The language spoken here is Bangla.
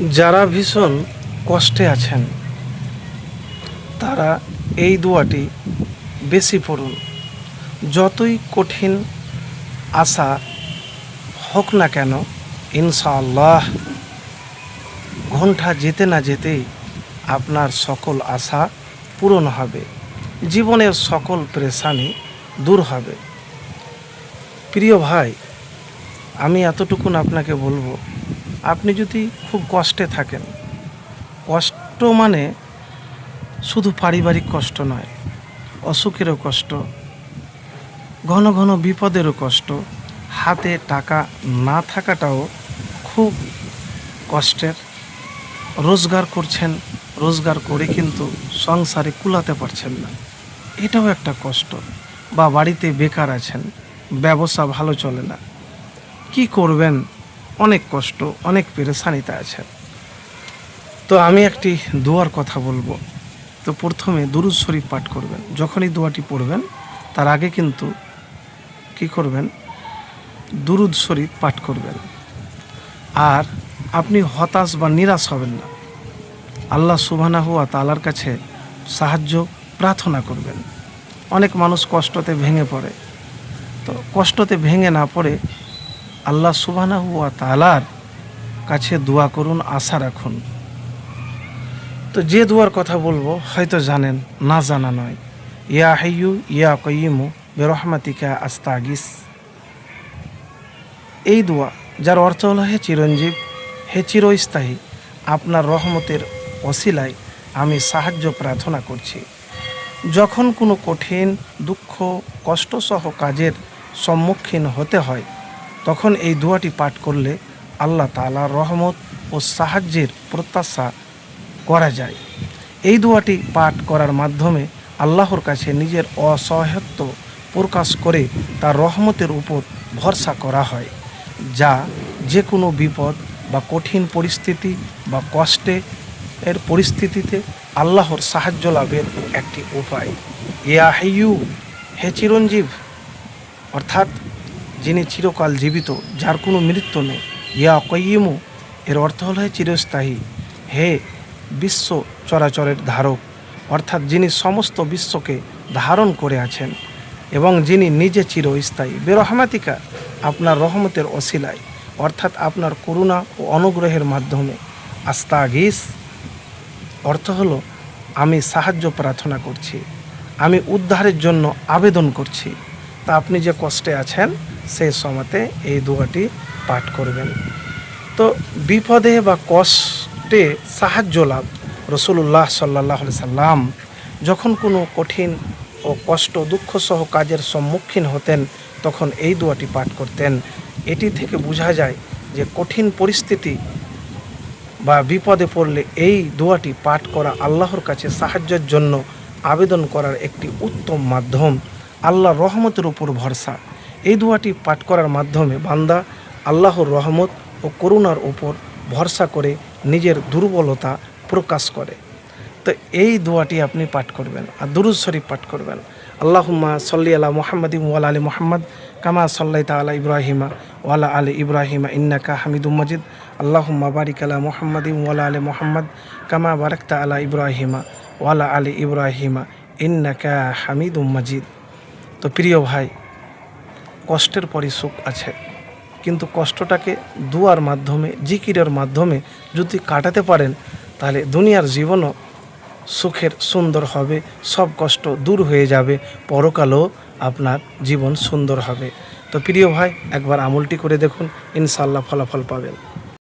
যারা ভীষণ কষ্টে আছেন, তারা এই দোয়াটি বেশি পড়ুন। যতই কঠিন আশা হোক না কেন, ইনশাআল্লাহ ঘণ্টা যেতে না যেতেই আপনার সকল আশা পূরণ হবে। জীবনের সকল পেরেশানি দূর হবে। প্রিয় ভাই, আমি এতটুকুন আপনাকে বলব আপনি যদি খুব কষ্টে থাকেন, কষ্ট মানে শুধু পারিবারিক কষ্ট নয়, অসুখেরও কষ্ট, ঘন ঘন বিপদেরও কষ্ট, হাতে টাকা না থাকাটাও খুব কষ্টের। রোজগার করছেন, রোজগার করে কিন্তু সংসারে কুলাতে পারছেন না। এটাও একটা কষ্ট। বা বাড়িতে বেকার আছেন, ব্যবসা ভালো চলে না। কি করবেন? অনেক কষ্ট, অনেক পেরেশানিতে আছেন। তো আমি একটি দোয়ার কথা বলব। তো প্রথমে দুরুদ শরীফ পাঠ করবেন। যখনই দোয়াটি পড়বেন, তার আগে কিন্তু কি করবেন? দুরুদ শরীফ পাঠ করবেন। আর আপনি হতাশ বা নিরাশ হবেন না। আল্লাহ সুবহানা হুয়া তালার কাছে সাহায্য, প্রার্থনা করবেন। অনেক মানুষ কষ্টতে ভেঙে পড়ে। তো কষ্টতে ভেঙে না পড়ে আল্লাহ সুবহানা হুয়া তালার কাছে দোয়া করুন, আশা রাখুন। তো যে দোয়ার কথা বলব, হয়তো জানেন, না জানা নয়। ইয়া হাইয়ু, ইয়া কয়িমু বেরহমাতিকা আস্তাগিস। এই দোয়া, যার অর্থ হলো, হে চিরঞ্জীব, হে চিরস্থায়ী, আপনার রহমতের অশিলায় আমি সাহায্য প্রার্থনা করছি। যখন কোনো কঠিন, দুঃখ কষ্টসহ কাজের সম্মুখীন হতে হয় তখন এই দোয়াটি পাঠ করলে আল্লাহ তাআলার রহমত ও সাহায্যের প্রত্যাশা করা যায়। এই দোয়াটি পাঠ করার মাধ্যমে আল্লাহর কাছে নিজের অসহায়ত্ব প্রকাশ করে তার রহমতের উপর ভরসা করা হয়, যা যে কোনো বিপদ বা কঠিন পরিস্থিতি বা কষ্টে এর পরিস্থিতিতে আল্লাহর সাহায্য লাভের একটি উপায়। ইয়া হে চিরঞ্জীব, অর্থাৎ যিনি চিরকাল জীবিত, যার কোনো মৃত্যু নেই। ইয়া কয়িমু, এর অর্থ হল চিরস্থায়ী। হে বিশ্ব চরাচরের ধারক, অর্থাৎ যিনি সমস্ত বিশ্বকে ধারণ করে আছেন এবং যিনি নিজে চিরস্থায়ী। বেরহমাতিকা, আপনার রহমতের অশিলায়, অর্থাৎ আপনার করুণা ও অনুগ্রহের মাধ্যমে। আস্তাগিস, অর্থ হলো, আমি সাহায্য প্রার্থনা করছি, আমি উদ্ধারের জন্য আবেদন করছি। তা আপনি যে কষ্টে আছেন সেই সময়তে এই দোয়াটি পাঠ করবেন। তো বিপদে বা কষ্টে সাহায্য লাভ রসুল্লাহ সাল্লাহ সাল্লাম যখন কোনো কঠিন ও কষ্ট, দুঃখসহ কাজের সম্মুখীন হতেন, তখন এই দোয়াটি পাঠ করতেন। এটি থেকে বোঝা যায় যে কঠিন পরিস্থিতি বা বিপদে পড়লে এই দোয়াটি পাঠ করা আল্লাহর কাছে সাহায্যের জন্য আবেদন করার একটি উত্তম মাধ্যম। আল্লাহর রহমতের উপর ভরসা। এই দোয়াটি পাঠ করার মাধ্যমে বান্দা আল্লাহর রহমত ও করুণার উপর ভরসা করে নিজের দুর্বলতা প্রকাশ করে। তো এই দোয়াটি আপনি পাঠ করবেন, আর দুরুজ শরীফ পাঠ করবেন। আল্লাহুম্মা সল্লি আলা মোহাম্মদ ওয়ালা আলী মোহাম্মদ, কামা সাল্লাই তালা ইব্রাহিমা ওয়ালা আলী ইব্রাহিমা ইন্নাকা হামিদুম মজিদ। আল্লাহুম্মা বারিক আলা মোহাম্মদ ওয়ালা আলী মোহাম্মদ, কামা বারাকতা আলা ইব্রাহিমা ওয়ালা আলী ইব্রাহিমা ইন্নাকা হামিদুম মজিদ। তো প্রিয় ভাই, কষ্টের পরই সুখ আছে, কিন্তু কষ্টটাকে দুয়ার মাধ্যমে, জিকিরের মাধ্যমে যদি কাটাতে পারেন, তাহলে দুনিয়ার জীবনও সুখের সুন্দর হবে, সব কষ্ট দূর হয়ে যাবে, পরকালও আপনার জীবন সুন্দর হবে। তো প্রিয় ভাই, একবার আমলটি করে দেখুন ইনশাল্লাহ ফলাফল পাবেন।